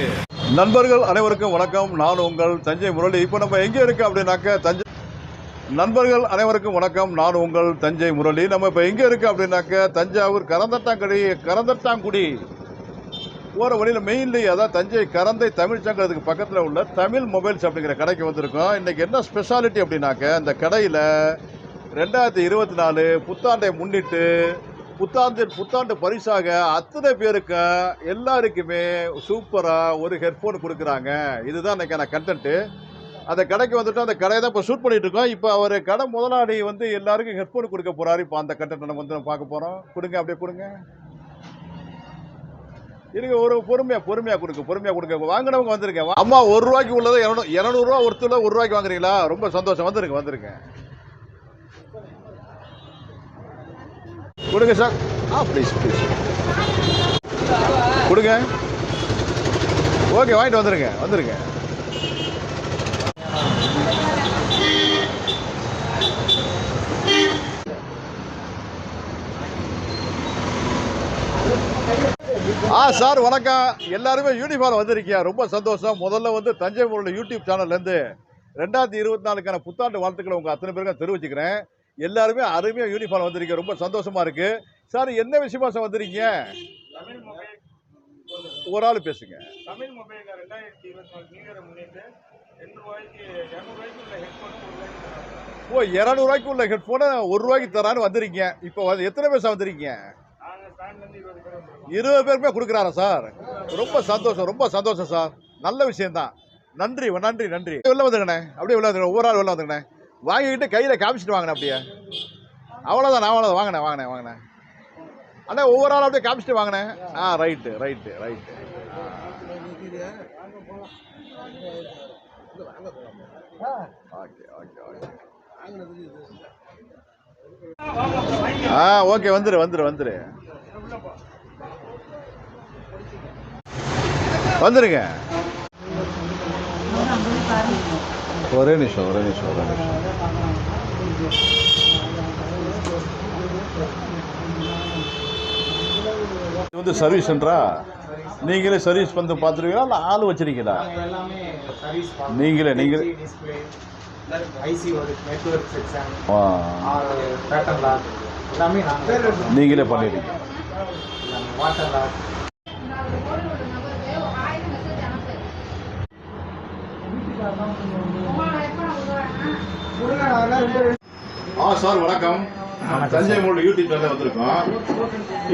இருக்கு. நண்பர்கள் அனைவருக்கும் வணக்கம். நான் உங்கள் தஞ்சை முரளி. இப்போ நம்ம எங்கே இருக்கு அப்படின்னாக்க தஞ்சை நண்பர்கள் அனைவருக்கும் வணக்கம். நான் உங்கள் தஞ்சை முரளி. நம்ம இப்போ எங்கே இருக்கு அப்படின்னாக்க தஞ்சாவூர் கரந்தட்டாங்குடி கரந்தட்டாங்குடி. போகிற வழியில் மெயின்லி அதான் தஞ்சை கரந்தை தமிழ் சங்கத்துக்கு பக்கத்தில் உள்ள தமிழ் மொபைல்ஸ் அப்படிங்கிற கடைக்கு வந்திருக்கோம். இன்றைக்கி என்ன ஸ்பெஷாலிட்டி அப்படின்னாக்க இந்த கடையில் ரெண்டாயிரத்தி இருபத்தி நாலு புத்தாண்டை முன்னிட்டு புத்தாண்டு புத்தாண்டு பரிசாக அத்தனை பேருக்கு எல்லாருக்குமே சூப்பராக ஒரு ஹெட்ஃபோன் கொடுக்குறாங்க. இதுதான் இன்றைக்கான கண்டென்ட்டு அந்த கடைக்கு வந்துட்டு அந்த கடையை தான் இப்போ ஷூட் பண்ணிட்டு இருக்கோம். இப்போ அவர் கடை முதலாளி வந்து எல்லாருக்கும் ஹெட்ஃபோன் கொடுக்க போகிறாரு இப்போ அந்த கண்டென்ட் நம்ம வந்து நம்ம பார்க்க போகிறோம் கொடுங்க அப்படியே கொடுங்க. இருங்க ஒரு பொறுமையா பொறுமையா கொடுங்க பொறுமையா கொடுங்க. வாங்கினவங்க வந்திருக்கேன் அம்மா ஒரு ரூபாய்க்கு உள்ளதை இரநூறுவா ஒருத்தர் ஒரு ரூபாய்க்கு வாங்குறீங்களா? ரொம்ப சந்தோஷம். வந்துருங்க வந்துருங்க. கொடுங்க சார். ஆ ப்ளீஸ் ப்ளீஸ் கொடுங்க. ஓகே வாங்கிட்டு வந்துருங்க வந்துருங்க. ஆ சார் வணக்கம். எல்லாருமே யூனிஃபார்ம் வந்திருக்கியா ரொம்ப சந்தோஷம். முதல்ல வந்து தஞ்சை ஊரில் யூடியூப் சேனல்லேருந்து ரெண்டாயிரத்தி இருபத்தி நாலுக்கான புத்தாண்டு வாழ்த்துக்களை உங்கள் அத்தனை பேருக்கும் தெரிவிச்சுக்கிறேன். எல்லாருமே அருமையாக யூனிஃபார்ம் வந்திருக்கீங்க ரொம்ப சந்தோஷமா இருக்கு. சார் என்ன விஷயமா சார் வந்திருக்கீங்க? ஒரு ஆள் பேசுங்க. தமிழ் மொபைல் ரெண்டாயிரத்தி இருபத்தி நாலு நியூ இயரை முன்னிட்டு ரெண்டு ரூபாய்க்கு இரநூறுவாய்க்கு உள்ள ஹெட்ஃபோன் ஒரு ரூபாய்க்கு தராங்க ஓ இரநூறுவாய்க்கு உள்ள ஹெட்ஃபோனை ஒரு ரூபாய்க்கு தரான்னு வந்திருக்கீங்க. இப்போ எத்தனை பேர் சார் வந்திருக்கீங்க? இருபது பேருமே கொடுக்குறாரா சார்? ரொம்ப சந்தோஷம் ரொம்ப சந்தோஷம் சார். நல்ல விஷயம்தான். நன்றி நன்றி நன்றி. வெளில வந்துங்கண்ணே அப்படியே வெளில வந்துங்க ஒவ்வொரு ஆள் வெளில வந்துங்கண்ணே வாங்கிக்கிட்டு கையில் காமிச்சிட்டு வாங்கினேன் அப்படியே. அவ்வளோதான் அவ்வளோதான் வாங்கினேன் வாங்கினேன் வாங்கினேன். அண்ணா ஒவ்வொரு ஆள் அப்படியே காமிச்சிட்டு வாங்கினேன். ஆ right right right okay okay okay ஆ ஓகே வந்துரு வந்துரு வந்துரு. வந்துருங்க. ஒரே நிமிஷம் ஒரே நிமிஷம் ஒரே நிமிஷம். இது வந்து சர்வீஸ் சென்டரா நீங்களே சர்வீஸ் வந்து பார்த்துருவீங்களா? இல்லை ஆள் வச்சிருக்கீங்களா? நீங்களே நீங்களே. நீங்களே பண்ணிடுங்க ஐசி நெட்வொர்க் செக்ஷன் ஆ, பேட்டர்ன் லாக் எல்லாமே நாங்கள் நீங்களே பண்ணிடுறீங்க வாட்டர் லாக் ஆ சார் வணக்கம். தஞ்சை மொழி யூடியூப் சேனல் வந்திருக்கோம்.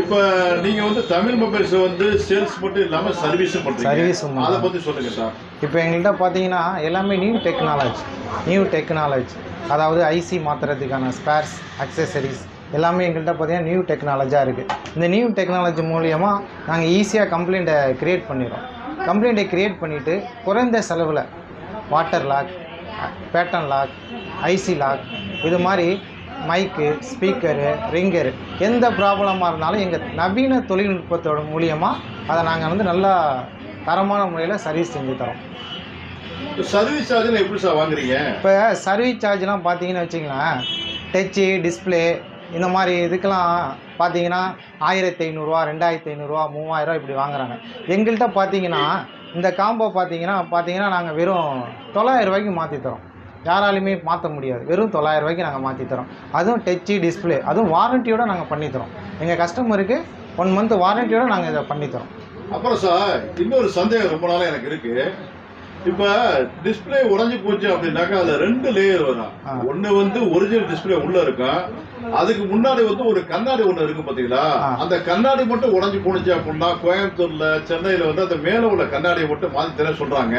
இப்போ நீங்க வந்து தமிழ் மொபைல்ஸ் வந்து சேல்ஸ் மட்டும் இல்லாம சர்வீஸும் பண்றீங்க. சர்வீஸும் அதை பத்தி சொல்லுங்க சார். இப்போ எங்கள்கிட்ட பார்த்தீங்கன்னா எல்லாமே நியூ டெக்னாலஜி நியூ டெக்னாலஜி அதாவது ஐசி மாற்றுறதுக்கான ஸ்பேர்ஸ் அக்சசரிஸ் எல்லாமே எங்கள்கிட்ட பார்த்தீங்கன்னா நியூ டெக்னாலஜியாக இருக்குது இந்த நியூ டெக்னாலஜி மூலியமாக நாங்கள் ஈஸியாக கம்ப்ளைண்ட்டை க்ரியேட் பண்ணிடுறோம். கம்ப்ளைண்ட்டை க்ரியேட் பண்ணிவிட்டு குறைந்த செலவில் water lock pattern lock IC lock இது மாதிரி மைக்கு ஸ்பீக்கரு ரிங்கரு எந்த ப்ராப்ளமாக இருந்தாலும் எங்கள் நவீன தொழில்நுட்பத்தோட மூலியமாக அதை நாங்கள் வந்து நல்லா தரமான முறையில் சர்வீஸ் செஞ்சு தரோம். சர்வீஸ் சார்ஜ் எப்படி சார் வாங்குறீங்க? இப்போ சர்வீஸ் சார்ஜ்லாம் பார்த்தீங்கன்னு வச்சிங்களேன் டச்சு டிஸ்பிளே இந்த மாதிரி இதுக்கெல்லாம் பார்த்தீங்கன்னா ஆயிரத்தி ஐநூறுரூவா ரெண்டாயிரத்தி ஐநூறுரூவா மூவாயிரரூவா இப்படி வாங்குறாங்க. எங்கள்கிட்ட பார்த்தீங்கன்னா இந்த காம்போ பார்த்தீங்கன்னா பார்த்தீங்கன்னா நாங்கள் வெறும் தொள்ளாயிரம் ரூபாய்க்கு மாற்றி தரோம். யாராலையுமே மாற்ற முடியாது. வெறும் தொள்ளாயிரம் ரூபாய்க்கு நாங்கள் மாற்றி தரோம். அதுவும் டச்சு டிஸ்பிளே அதுவும் வாரண்டியோட நாங்கள் பண்ணித்தரோம் எங்கள் கஸ்டமருக்கு ஒன் மந்த் வாரண்டியோட நாங்கள் இதை பண்ணித்தரோம் அப்புறம் சார் இன்னொரு சந்தேகம் ரொம்ப நாளாக எனக்கு இருக்குது இப்ப டிஸ்பிளே உடைஞ்சு போச்சு அப்படின்னாக்கா அதுல ரெண்டு லேயர் வரும். ஒண்ணு வந்து ஒரிஜினல் டிஸ்பிளே உள்ள இருக்கும் அதுக்கு முன்னாடி வந்து ஒரு கண்ணாடி ஒண்ணு இருக்கு பாத்தீங்களா. அந்த கண்ணாடி மட்டும் உடைஞ்சு போணுச்சு அப்படின்னா கோயம்புத்தூர்ல சென்னையில வந்து அந்த மேல உள்ள கண்ணாடியை மட்டும் மாத்தி தர சொல்றாங்க.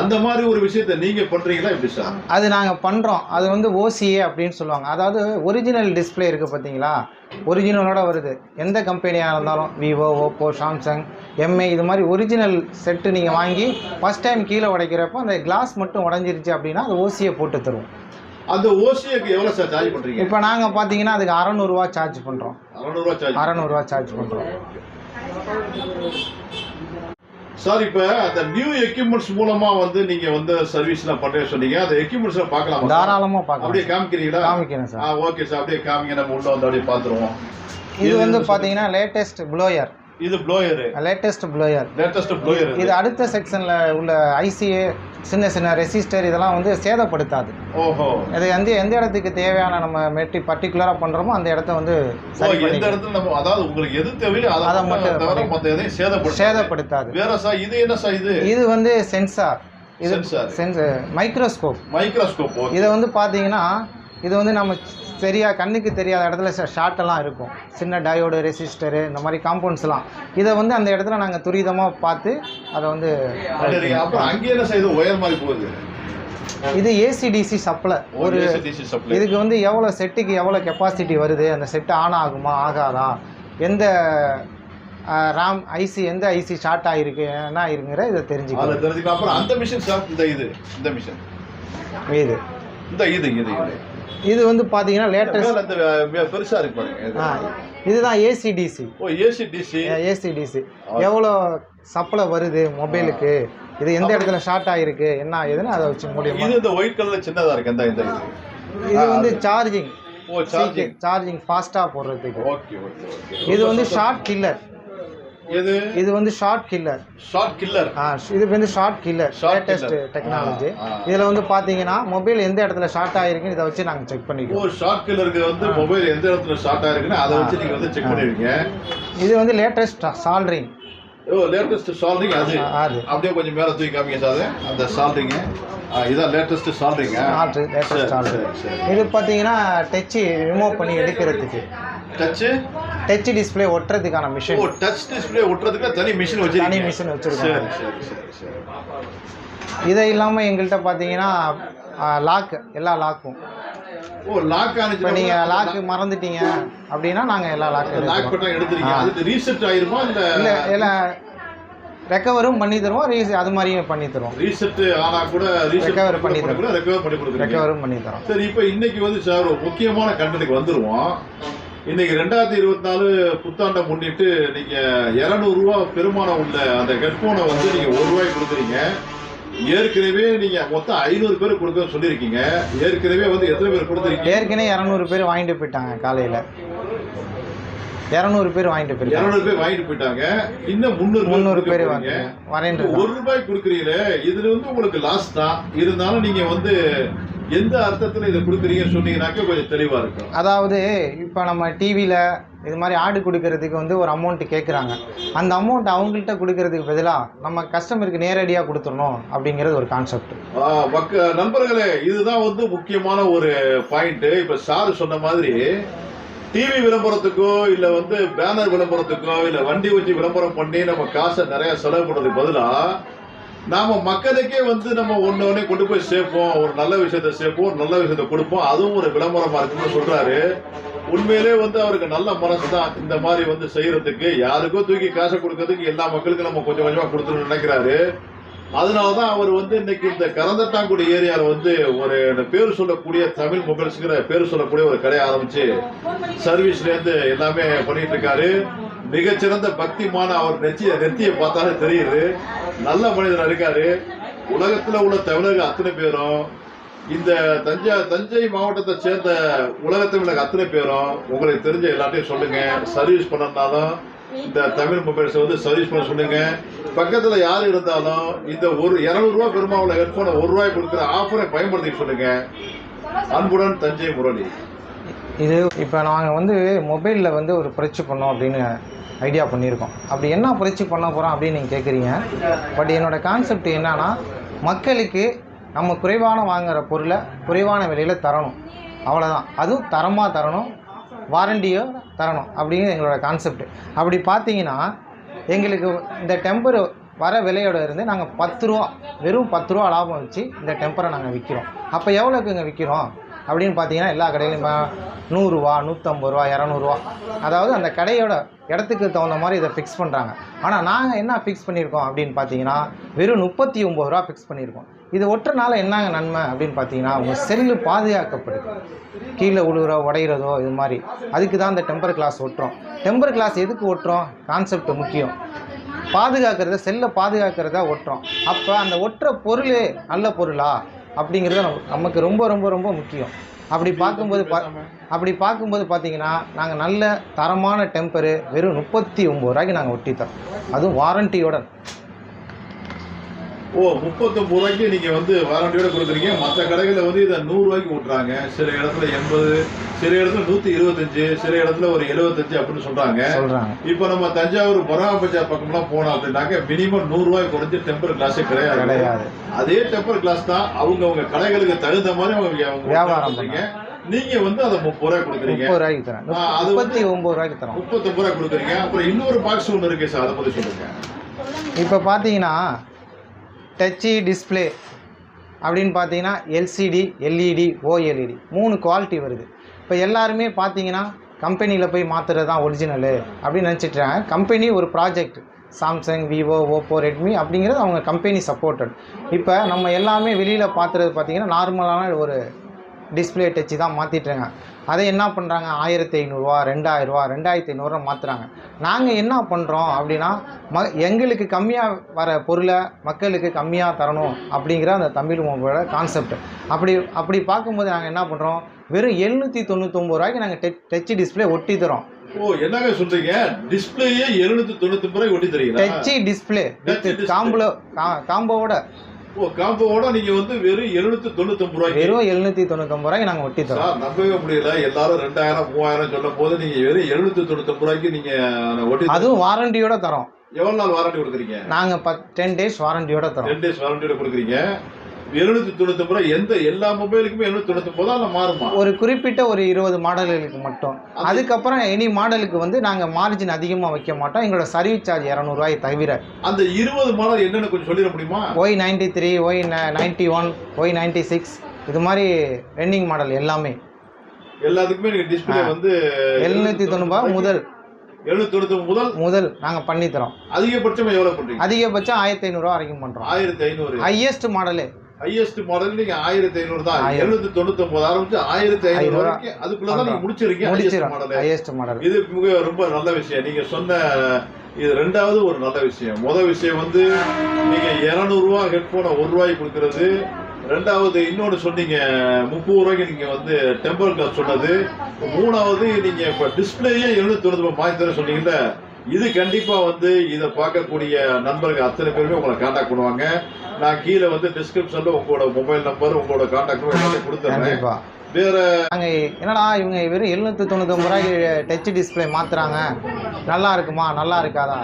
அந்த மாதிரி ஒரு விஷயத்த நீங்க பண்றீங்களா எப்படி சார்? அது நாங்கள் பண்ணுறோம் அது வந்து ஓசிஏ அப்படின்னு சொல்லுவாங்க. அதாவது ஒரிஜினல் டிஸ்ப்ளே இருக்குது பார்த்தீங்களா ஒரிஜினலோட வருது. எந்த கம்பெனியாக இருந்தாலும் விவோ ஓப்போ சாம்சங் எம்ஐ இது மாதிரி ஒரிஜினல் செட்டு நீங்கள் வாங்கி ஃபஸ்ட் டைம் கீழே உடைக்கிறப்போ அந்த கிளாஸ் மட்டும் உடஞ்சிருச்சு அப்படின்னா அது ஓசியை போட்டு தருவோம். அந்த ஓசிக்கு எவ்வளோ சார் சார்ஜ் பண்ணுறீங்க இப்போ நாங்கள் பார்த்தீங்கன்னா அதுக்கு அறநூறுவா சார்ஜ் பண்ணுறோம் அறநூறுவா சார்ஜ் அறநூறுவா சார்ஜ் பண்ணுறோம் சார் இப்போ அந்த நியூ எக்யூப்மெண்ட்ஸ் மூலமா வந்து நீங்க வந்து சர்வீஸ்லாம் பண்றேன்னு சொன்னீங்க. அந்த எக்யூப்மெண்ட்ஸ்லாம் பார்க்கலாமா சார்? தாராளமாக பார்க்கலாம் அப்படியே காமிக்கிறீங்களா? காமிக்கிறேன் சார் ஓகே சார் அப்படியே காமிங்க. நம்ம உள்ள வந்து அப்படியே பார்த்துருவோம். இது வந்து பார்த்தீங்கன்னா லேட்டஸ்ட் ப்ளோயர் இது blower latest blower latest blower இது. அடுத்த செக்ஷனில் உள்ள ஐசிஏ சின்ன சின்ன ரெசிஸ்டர் இதெல்லாம் வந்து சேதப்படுத்தாது. ஓஹோ. இது வந்து எந்த இடத்துக்கு தேவையான நம்ம மெட்டி பர்டிகுலராக பண்ணுறோமோ அந்த இடத்த வந்து சரி எந்த இடத்துல நம்ம அதாவது உங்களுக்கு எது தேவையோ அதை மட்டும் தவிர மற்ற எதையும் சேதப்படுத்த சேதப்படுத்தாது. வேற சார் இது என்ன சார் இது? இது வந்து சென்சார் இது. சென்ஸ் மைக்ரோஸ்கோப் மைக்ரோஸ்கோப் இதை வந்து பார்த்தீங்கன்னா இது வந்து நம்ம சரியா கண்ணுக்கு தெரியாத இடத்துல ஷார்ட் எல்லாம் இருக்கும். சின்ன டயோடு ரெசிஸ்டரு இந்த மாதிரி காம்பவுண்ட்ஸ்லாம் இதை வந்து அந்த இடத்துல நாங்கள் துரிதமாக பார்த்து அதை வந்து இது ஏசிடிசி சப்ளை ஒரு இதுக்கு வந்து எவ்வளோ செட்டுக்கு எவ்வளோ கெப்பாசிட்டி வருது? அந்த செட்டு ஆன் ஆகுமா? ஆகாதா? எந்த ரேம் ஐசி எந்த ஐசி ஷார்ட் ஆகிருக்கு என்ன ஆயிருங்கிற இதை தெரிஞ்சுக்கலாம் தெரிஞ்சுக்கலாம். அப்புறம் அந்த மிஷின் இந்த இது. இந்த மிஷின் இது. இந்த இது இது இது. இது வந்து பார்த்தீங்கன்னா லேட்டஸ்ட் மேல இந்த வே- பெருசா இருக்கு பாருங்க இதுதான் ஏசிடிசி ஓ ஏசி டிசி ஏசிடிசி எவ்வளோ சப்ளை வருது மொபைலுக்கு? இது எந்த இடத்துல ஷார்ட் ஆகிருக்கு என்ன ஆகுதுன்னு அதை வச்சு முடியுமா இது இந்த ஒயிட் கலர்ல சின்னதா இருக்கு இந்த இந்த இது. வந்து சார்ஜிங் ஓ சார்ஜிங் சார்ஜிங் ஃபாஸ்ட்டாக போடுறதுக்கு. ஓகே ஓகே இது வந்து ஷார்ட் கில்லர் எது? இது வந்து ஷார்ட் கில்லர் ஷார்ட் கில்லர் ஆ இது வந்து short killer latest killer. Technology. இதில் வந்து பார்த்தீங்கன்னா மொபைல் எந்த இடத்துல ஷார்ட் ஆகிருக்குன்னு இதை வச்சு நாங்கள் செக் ஓ பண்ணிக்குவோம் ஷார்ட் கில்லருக்கு வந்து மொபைல் எந்த இடத்துல ஷார்ட் ஆயிருக்குன்னு அதை வச்சு நீங்க வந்து செக் பண்ணுவீங்க இது வந்து லேட்டஸ்ட் சால்ட்ரிங் ஓ லேட்டஸ்ட் சால்ரிங் அது. அப்படியே கொஞ்சம் மேல தூக்கி காமிங்க சார் அந்த சால்ரிங் இதான் லேட்டஸ்ட் சால்ரிங்க லேட்டஸ்ட் சால்ட்ரி இது பார்த்தீங்கன்னா டச்சு ரிமூவ் பண்ணி எடுக்கிறதுக்கு. டச் டச் டிஸ்ப்ளே ஒட்டுறதுக்கான ஓ மிஷின் டச் டிஸ்ப்ளே ஒட்டுறதுக்கு தனி மிஷின் தனி வச்சிருக்கீங்க. மிஷின் சரி வச்சுருக்கோம். சரி சரி சரி இதை இல்லாமல் எங்கள்கிட்ட பார்த்தீங்கன்னா லாக் எல்லா லாக்கும் ஓ லாக் இப்போ நீங்கள் லாக்கு மறந்துட்டீங்க அப்படின்னா நாங்கள் எல்லா லாக் லாக் பட்டன் எடுத்துறீங்க. அது ரீசெட் ஆயிருமா இல்ல இல்லை எல்லாம் ரெக்கவரும் பண்ணி தருவோம் ரீஸ் அது மாதிரியும் பண்ணி தருவோம். ரீசெட் ஆனா கூட Recover பண்ணி பண்ணி கூட ரெக்கவர் பண்ணி கொடுக்குறீங்க. ரெக்கவரும் பண்ணி தரோம் சரி இப்போ இன்னைக்கு வந்து சார் முக்கியமான கண்டனுக்கு வந்துருவோம். இன்னைக்கு ரெண்டாயிரத்தி இருபத்தி நாலு புத்தாண்டை முன்னிட்டு நீங்க 200 ரூபா பெருமானம் உள்ள அந்த ஹெட்போனை வந்து நீங்க ஒரு ரூபாய் கொடுக்குறீங்க. ஏற்கனவே நீங்க மொத்தம் ஐநூறு பேர் கொடுக்க சொல்லியிருக்கீங்க. ஏற்கனவே வந்து எத்தனை பேர் கொடுத்துருக்கீங்க? ஏற்கனவே இரநூறு பேர் வாங்கிட்டு போயிட்டாங்க காலையில். இரநூறு பேர் வாங்கிட்டு போயிருக்காங்க இருநூறு பேர் வாங்கிட்டு போயிட்டாங்க. இன்னும் முந்நூறு முந்நூறு பேர் வாங்க. வரேன் ஒரு ரூபாய் கொடுக்குறீங்களே இதுல வந்து உங்களுக்கு லாஸ் தான். இருந்தாலும் நீங்க வந்து எந்த அர்த்தத்துல இதை கொடுக்குறீங்கன்னு சொன்னீங்கன்னாக்க கொஞ்சம் தெளிவா இருக்கும். அதாவது இப்போ நம்ம டிவியில் இது மாதிரி ஆடு கொடுக்கறதுக்கு வந்து ஒரு அமௌண்ட் கேட்குறாங்க அந்த அமௌண்ட் அவங்கள்ட்ட கொடுக்கறதுக்கு பதிலாக நம்ம கஸ்டமருக்கு நேரடியாக கொடுத்துடணும் அப்படிங்கிறது ஒரு கான்செப்ட் ஆ, பக்க நண்பர்களே இதுதான் வந்து முக்கியமான ஒரு பாயிண்ட் இப்ப சார் சொன்ன மாதிரி டிவி விளம்பரத்துக்கோ இல்ல வந்து பேனர் விளம்பரத்துக்கோ இல்ல வண்டி வச்சு விளம்பரம் பண்ணி நம்ம காசை நிறைய செலவு பண்றதுக்கு பதிலா நாம மக்களுக்கே வந்து நம்ம ஒன்று ஒன்றே கொண்டு போய் சேர்ப்போம். ஒரு நல்ல விஷயத்த சேர்ப்போம் நல்ல விஷயத்த கொடுப்போம். அதுவும் ஒரு விளம்பரமா இருக்குன்னு சொல்றாரு. உண்மையிலே வந்து அவருக்கு நல்ல மனசு தான் இந்த மாதிரி வந்து செய்யறதுக்கு. யாருக்கோ தூக்கி காசை கொடுக்கறதுக்கு எல்லா மக்களுக்கும் நம்ம கொஞ்சம் கொஞ்சமா கொடுத்துன்னு நினைக்கிறாரு. அதனாலதான் அவர் வந்து இன்னைக்கு இந்த கரந்தட்டாங்குடி ஏரியால வந்து ஒரு பேர் சொல்லக்கூடிய தமிழ் மொபைல்ஸ்ங்கிற பேர் சொல்லக்கூடிய ஒரு கடை ஆரம்பிச்சு சர்வீஸ்ல இருந்து எல்லாமே பண்ணிட்டு இருக்காரு. மிகச்சிறந்த பக்திமான அவர் நெச்சிய நெத்திய பார்த்தாலே தெரியுது. நல்ல மனிதர் இருக்காரு. உலகத்துல உள்ள தமிழக அத்தனை பேரும் இந்த தஞ்சை தஞ்சை மாவட்டத்தை சேர்ந்த உலகத்தமிழக அத்தனை பேரும் உங்களுக்கு தெரிஞ்ச எல்லாத்தையும் சொல்லுங்க. சர்வீஸ் பண்ணனாலும் இந்த தமிழ் மொபைல்ஸ் வந்து சர்வீஸ் பண்ண சொல்லுங்க. பக்கத்துல யார் இருந்தாலும் இந்த ஒரு இருநூறு பெருமாவில் ஹெட்ஃபோனை ஒரு ரூபாய் கொடுக்குற ஆஃபரை பயன்படுத்தி சொல்லுங்க. அன்புடன் தஞ்சை முரளி. இது இப்போ நாங்கள் வந்து மொபைலில் வந்து ஒரு புரட்சி பண்ணோம் அப்படின்னு ஐடியா பண்ணியிருக்கோம். அப்படி என்ன புரட்சி பண்ண போகிறோம் அப்படின்னு நீங்கள் கேட்குறீங்க பட் என்னோடய கான்செப்ட் என்னன்னா மக்களுக்கு நம்ம குறைவான வாங்குகிற பொருளை குறைவான விலையில் தரணும். அவ்வளோதான் அதுவும் தரமாக தரணும் வாரண்டியோ தரணும் அப்படிங்கிறது எங்களோட கான்செப்ட் அப்படி பார்த்தீங்கன்னா எங்களுக்கு இந்த டெம்பர் வர விலையோட இருந்து நாங்கள் பத்து ரூபா வெறும் பத்து ரூபா லாபம் வச்சு இந்த டெம்பரை நாங்கள் விற்கிறோம் அப்போ எவ்வளோக்குங்க விற்கிறோம் அப்படின்னு பார்த்தீங்கன்னா எல்லா கடையிலையும் நூறுரூவா நூற்றம்பது ரூபா இரநூறுவா. அதாவது அந்த கடையோட இடத்துக்கு தகுந்த மாதிரி இதை ஃபிக்ஸ் பண்ணுறாங்க ஆனால் நாங்கள் என்ன ஃபிக்ஸ் பண்ணியிருக்கோம் அப்படின்னு பார்த்தீங்கன்னா வெறும் முப்பத்தி ஒம்பது ரூபா ஃபிக்ஸ் பண்ணியிருக்கோம். இது ஒட்டுறனால என்னங்க நன்மை அப்படின்னு பார்த்தீங்கன்னா உங்கள் செல்லு பாதுகாக்கப்படுது. கீழே உழுகுற உடையிறதோ இது மாதிரி. அதுக்கு தான் இந்த டெம்பர் கிளாஸ் ஒட்டுறோம். டெம்பர் கிளாஸ் எதுக்கு ஒட்டுறோம்? கான்செப்ட் முக்கியம். பாதுகாக்கிறத செல்லை பாதுகாக்கிறதா ஒட்டுறோம். அப்போ அந்த ஒட்டுற பொருள் நல்ல பொருளா? அப்படிங்கிறது நமக்கு- நமக்கு ரொம்ப ரொம்ப ரொம்ப முக்கியம். அப்படி பார்க்கும்போது பா அப்படி பார்க்கும்போது பார்த்தீங்கன்னா நாங்கள் நல்ல தரமான டெம்பரு வெறும் முப்பத்தி ஒம்பது ரூபாய்க்கு நாங்கள் ஒட்டித்தரோம் அதுவும் வாரண்டியோட ஓ முப்பத்தொம்பது ரூபாய்க்கு நீங்க வந்து வாரண்டியோட கொடுக்குறீங்க. மற்ற கடைகளில் வந்து இதை நூறு ரூபாய்க்கு விட்டுறாங்க சில இடத்துல எண்பது சில இடத்துல நூத்தி இருபத்தஞ்சு சில இடத்துல ஒரு எழுபத்தஞ்சு அப்படின்னு சொல்கிறாங்க இப்போ நம்ம தஞ்சாவூர் மொராம பஜார் பக்கம்லாம் போனோம் அப்படின்னாக்க மினிமம் நூறு ரூபாய் குறைஞ்சு டெம்பர் கிளாஸே கிடையாது. கிடையாது. அதே டெம்பர் கிளாஸ் தான் அவங்க அவங்க கடைகளுக்கு தகுந்த மாதிரி அவங்க வியாபாரம் பண்றீங்க நீங்க வந்து அதை முப்பது ரூபாய் கொடுக்குறீங்க. முப்பது ரூபாய்க்கு தரேன் அது முப்பத்தி ஒம்பது ரூபாய்க்கு தரோம் முப்பத்தொம்பது ரூபாய் கொடுக்குறீங்க. அப்புறம் இன்னொரு பாக்ஸ் ஒன்று இருக்கு சார் அதை பத்தி சொல்லுங்க. இப்போ பார்த்தீங்கன்னா டச்சு டிஸ்ப்ளே அப்படின்னு பார்த்தீங்கன்னா எல்சிடி எல்இடி ஓஎல்இடி மூணு குவாலிட்டி வருது. இப்போ எல்லாருமே பார்த்தீங்கன்னா கம்பெனியில் போய் மாற்றுறது தான் ஒரிஜினலு அப்படின்னு நினச்சிட்றாங்க கம்பெனி ஒரு project Samsung Vivo Oppo Redmi அப்படிங்கிறது அவங்க கம்பெனி சப்போர்ட்டட் இப்போ நம்ம எல்லாமே வெளியில் பார்த்துறது பார்த்தீங்கன்னா நார்மலான ஒரு டிஸ்ப்ளே டச்சு தான் மாற்றிட்டுருங்க அதை என்ன பண்ணுறாங்க ஆயிரத்தி ஐநூறுரூவா ரெண்டாயிரரூவா ரெண்டாயிரத்தி ஐநூறுரூவா மாற்றுறாங்க நாங்கள் என்ன பண்ணுறோம் அப்படின்னா ம எங்களுக்கு கம்மியாக வர பொருளை மக்களுக்கு கம்மியாக தரணும் அப்படிங்கிற அந்த தமிழ் மொபைலோட கான்செப்ட் அப்படி அப்படி பார்க்கும்போது நாங்கள் என்ன பண்ணுறோம் வெறும் எழுநூற்றி தொண்ணூத்தொம்பது ரூபாய்க்கு நாங்கள் டெ டச்சு டிஸ்ப்ளே ஒட்டி தரோம் ஓ என்னங்க சொல்றீங்க? டிஸ்பிளேயே எழுநூத்தி தொண்ணூத்தி ஒட்டி தரீங்களா touch display Touch with display. Combo காம்போவோட காம்போவோட நீங்க வந்து வெறும் எழுநூத்தி தொண்ணூத்தி ஒன்பது ரூபாய்க்கு. வெறும் எழுநூற்றி தொண்ணூத்தொம்பது ரூபாய்க்கு நாங்கள் ஒட்டி தரோம். நம்பவே முடியல. எல்லாரும் ரெண்டாயிரம் மூவாயிரம் சொல்லும் போது நீங்க வெறும் எழுநூத்தி தொண்ணூத்தி ஒன்பது ரூபாய்க்கு நீங்க ஒட்டி அதுவும் வாரண்டியோட தரோம். எவ்வளவு நாள் வாரண்டி கொடுக்குறீங்க? நாங்கள் பத் டென் டேஸ் வாரண்டியோட தரோம். டென் டேஸ் வாரண்டியோட கொடுக்குறீங்க. எழுநூத்தி தொண்ணூத்தி எந்த எல்லா மொபைலுக்குமே எழுநூத்தி தொண்ணூத்தி தான் மாறுமா? ஒரு குறிப்பிட்ட ஒரு இருபது மாடல்களுக்கு மட்டும். அதுக்கப்புறம் எனி மாடலுக்கு வந்து நாங்கள் மார்ஜின் அதிகமாக வைக்க மாட்டோம். எங்களோட சர்வீஸ் சார்ஜ் இரநூறுவாய் தவிர. அந்த இருபது மாடல் என்னன்னு கொஞ்சம் சொல்லிட முடியுமா? Y ninety three Y ninety one Y ninety six இது மாதிரி ரன்னிங் மாடல் எல்லாமே. எல்லாத்துக்குமே நீங்க டிஸ்பிளே. வந்து எழுநூற்றி தொண்ணூறுபா முதல். எழுநூத்தி முதல்? முதல் நாங்கள் பண்ணி தரோம். அதிகபட்சமா எவ்வளவு பண்றீங்க? அதிகபட்சம் ஆயிரத்தி ஐநூறுரூவா வரைக்கும் பண்ணுறோம் ஆயிரத்தி ஐநூறு. ஹையஸ்ட் மாடலு ஹையஸ்ட் மாடல் நீங்க ஆயிரத்தி ஐநூறு தான். எழுநூத்தி தொண்ணூத்தி ஒன்பது ஆரம்பிச்சு ஆயிரத்தி ஐநூறு வரைக்கும். அதுக்குள்ளதான் நீங்க முடிச்சிருக்கீங்க முடிச்சிடும் model. ஹையஸ்ட் மாடல் இது மிக ரொம்ப நல்ல விஷயம். நீங்க சொன்ன இது ரெண்டாவது ஒரு நல்ல விஷயம். முதல் விஷயம் வந்து நீங்க 200 ரூபா ஹெட்போனை ஒரு ரூபாய்க்கு கொடுக்கறது. ரெண்டாவது இன்னொன்று சொன்னீங்க முப்பது ரூபாய்க்கு நீங்க வந்து டெம்பர் கிளாஸ் சொன்னது. மூணாவது நீங்க இப்ப டிஸ்பிளேயே எழுநூத்தி தொண்ணூத்தி மாற்றி தர சொன்னீங்கல்ல இது கண்டிப்பா வந்து இதை பார்க்கக்கூடிய நண்பர்கள் அத்தனை பேருமே உங்களை காண்டாக்ட் பண்ணுவாங்க. நான் கீழே வந்து டிஸ்கிரிப்ஷன்ல உங்களோட மொபைல் நம்பர் உங்களோட கான்டாக்ட் எல்லாத்தையும் கொடுத்துறேன். கண்டிப்பாக வேற நாங்கள் என்னடா இவங்க வெறும் எழுநூற்றி தொண்ணூத்தொம்பது ரூபாய்க்கு டச் டிஸ்பிளே மாற்றுறாங்க நல்லா இருக்குமா? நல்லா இருக்காதா?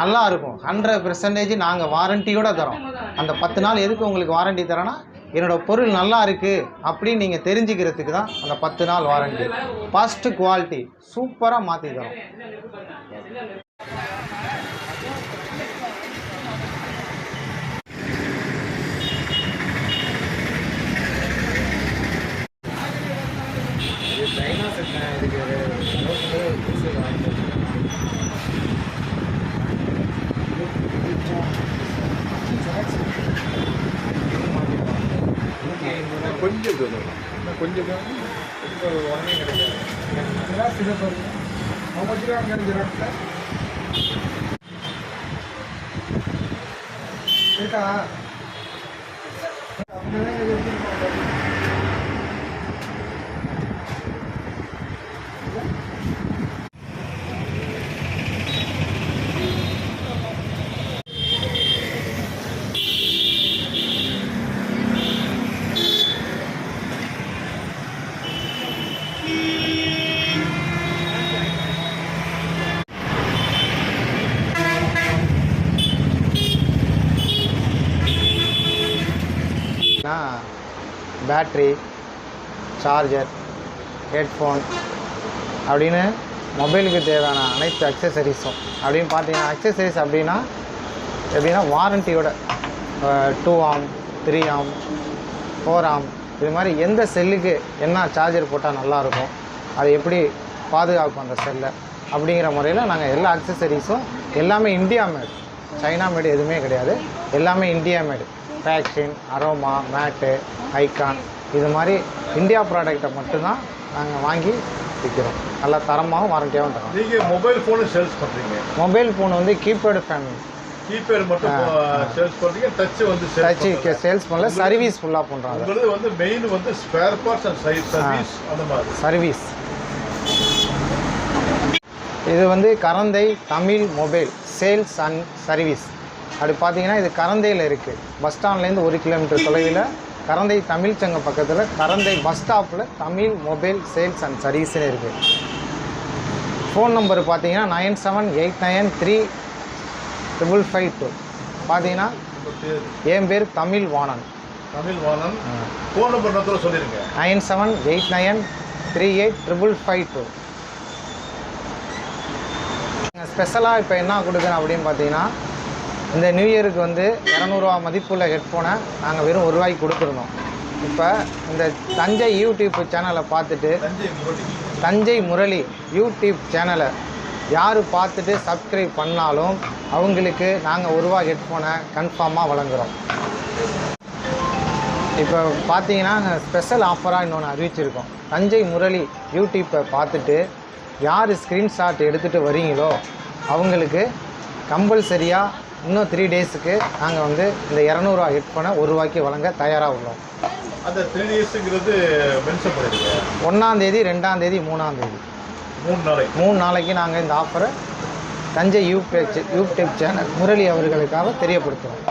நல்லா இருக்கும். ஹண்ட்ரட் பெர்சன்டேஜ் நாங்கள் வாரண்டியோட தரோம். அந்த பத்து நாள் எதுக்கு உங்களுக்கு வாரண்டி தரோன்னா என்னோட பொருள் நல்லா இருக்குது அப்படின்னு நீங்கள் தெரிஞ்சுக்கிறதுக்கு தான் அந்த பத்து நாள் வாரண்டி ஃபஸ்ட்டு குவாலிட்டி சூப்பராக மாற்றி தரோம் சைனா செட் இதுக்கு கொஞ்சம் கொஞ்சம் உடனே கிடைக்கும் ஜெராக்ஸ் இதை பாருங்க how much you battery charger headphone அப்படின்னு மொபைலுக்கு தேவையான அனைத்து அக்சசரிஸும் அப்படின்னு பார்த்தீங்கன்னா அக்சசரிஸ் அப்படின்னா எப்படின்னா வாரண்டியோட டூ ஆம் த்ரீ ஆம் ஃபோர் ஆம் இது மாதிரி எந்த செல்லுக்கு என்ன சார்ஜர் போட்டால் நல்லாயிருக்கும் அது எப்படி பாதுகாக்கும் அந்த செல்லை அப்படிங்கிற முறையில் நாங்கள் எல்லா அக்சசரிஸும் எல்லாமே இந்தியா மேடு சைனா மேடு எதுவுமே கிடையாது. எல்லாமே இந்தியா மேடு பேக்ஷின் அரோமா மேட்டு ஐகான் இது மாதிரி இந்தியா ப்ராடக்ட்டை மட்டும்தான் நாங்கள் வாங்கி விற்கிறோம் நல்லா தரமாகவும் வாரண்டியாகவும் தரோம் நீங்கள் மொபைல் ஃபோனு சேல்ஸ் பண்ணுறீங்க மொபைல் ஃபோன் வந்து கீபேடு ஃபேன் கீபேட் மட்டும் சேல்ஸ் பண்ணுறீங்க டச் வந்து டச்சு சேல்ஸ் பண்ணல சர்வீஸ் ஃபுல்லாக பண்ணுறாங்க உங்களது வந்து மெயின் வந்து ஸ்பேர் பார்ட்ஸ் அண்ட் சர்வீஸ் அந்த மாதிரி. சர்வீஸ் இது வந்து Karanthai Tamil mobile sales and service அப்படி பார்த்தீங்கன்னா இது கரந்தையில் இருக்குது பஸ் ஸ்டாண்ட்லேருந்து ஒரு கிலோமீட்டர் தொலைவில் கரந்தை தமிழ் சங்கம் பக்கத்தில் கரந்தை பஸ் ஸ்டாப்பில் தமிழ் மொபைல் சேல்ஸ் அண்ட் சர்வீஸ்னு இருக்குது ஃபோன் நம்பர் பார்த்தீங்கன்னா nine seven eight nine three triple five two பார்த்தீங்கன்னா என் பேர் தமிழ் வாணன். தமிழ் வாணன். ஃபோன் நம்பர் சொல்லிருங்க. Nine seven eight nine three eight triple five two ஸ்பெஷலாக இப்போ என்ன கொடுக்குறேன் அப்படின்னு பார்த்தீங்கன்னா இந்த நியூ இயருக்கு வந்து இரநூறுவா மதிப்புள்ள ஹெட்ஃபோனை நாங்கள் வெறும் ஒரு ரூபாய்க்கு கொடுத்துருந்தோம். இப்போ இந்த தஞ்சை யூடியூப் சேனலை பார்த்துட்டு தஞ்சை முரளி யூடியூப் சேனலை யார் பார்த்துட்டு சப்ஸ்கிரைப் பண்ணாலும் அவங்களுக்கு நாங்கள் ஒரு ரூபா ஹெட்ஃபோனை கன்ஃபார்மாக வழங்குகிறோம் இப்போ பார்த்தீங்கன்னா ஸ்பெஷல் ஆஃபராக இன்னொன்று அறிவிச்சிருக்கோம். தஞ்சை முரளி யூடியூப்பை பார்த்துட்டு யார் ஸ்க்ரீன்ஷாட் எடுத்துகிட்டு வரீங்களோ அவங்களுக்கு கம்பல்சரியாக இன்னும் த்ரீ டேஸுக்கு நாங்கள் வந்து இந்த இரநூறுவா ஹெட்ஃபோனை ஒரு ரூபாய்க்கு வழங்க தயாராக உள்ளோம். அந்த த்ரீ டேஸுங்கிறது மென்ஷன் ஒன்றாந்தேதி ரெண்டாந்தேதி மூணாந்தேதி மூணு நாளைக்கு மூணு நாளைக்கு நாங்கள் இந்த ஆஃபரை Thanjai YouTube YouTube channel Murali அவர்களுக்காக தெரியப்படுத்துகிறோம்